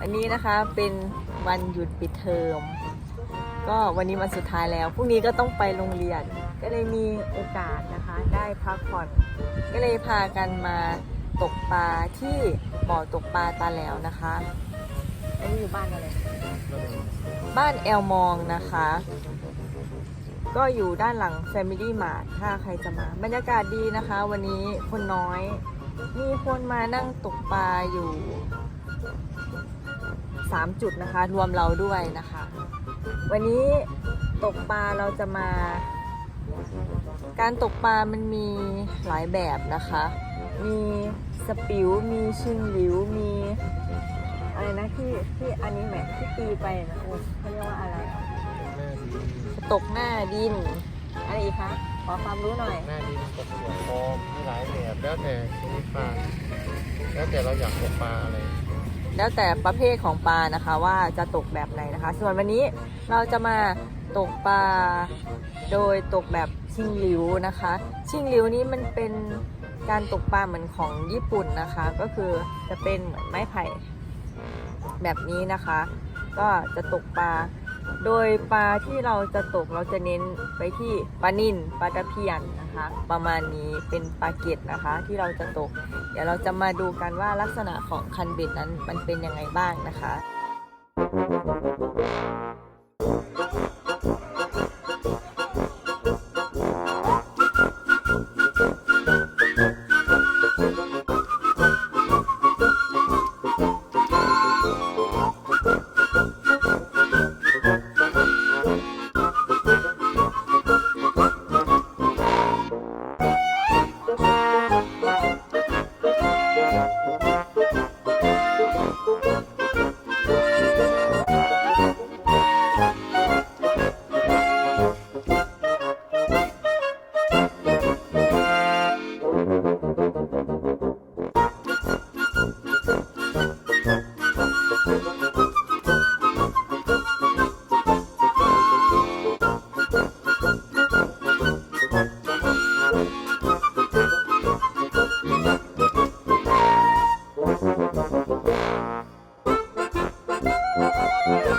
อันนี้นะคะเป็นวันหยุดปิดเทอม ก็วันนี้วันสุดท้ายแล้ว พรุ่งนี้ก็ต้องไปโรงเรียน ก็เลยมีโอกาสนะคะ ได้พักผ่อน ก็เลยพากันมาตกปลาที่บ่อตกปลาตาแหล้วนะคะอันนี้อยู่บ้านอะไร บ้านแอลมองนะคะ ก็อยู่ด้านหลัง Family Mart ถ้าใครจะมา บรรยากาศดีนะคะ วันนี้คนน้อย มีคนมานั่งตกปลาอยู่ 3 จุดนะคะ รวมเราด้วยนะคะ วันนี้ตกปลาเราจะมา การตกปลามันมีหลายแบบนะคะ มีสปิว มีชิงหลิว มีอะไรนะที่ที่อันนี้แหมที่ตีไปนะโอ้เขาเรียกว่าอะไร ตกหน้าดินอะไรอีกคะขอความรู้หน่อย หน้าดีตกหัวโคมมีหลายแบบแล้วแต่ชนิดปลาแล้วแต่เราอยากตกปลาอะไร แล้วแต่ประเภทของปลานะคะว่าจะตกแบบไหนนะคะ ส่วนวันนี้เราจะมาตกปลาโดยตกแบบชิงหลิวนะคะ ชิงหลิวนี้มันเป็นการตกปลาเหมือนของญี่ปุ่นนะคะ ก็คือจะเป็นเหมือนไม้ไผ่แบบนี้นะคะ ก็จะตกปลา โดยปลาที่เราจะตกเราจะเน้นไปที่ปลานิ่นปลาตะเพียนนะคะ ประมาณนี้เป็นปลาเกตนะคะที่เราจะตก เดี๋ยวเราจะมาดูกันว่าลักษณะของคันเบ็ดนั้นมันเป็นยังไงบ้างนะคะ Música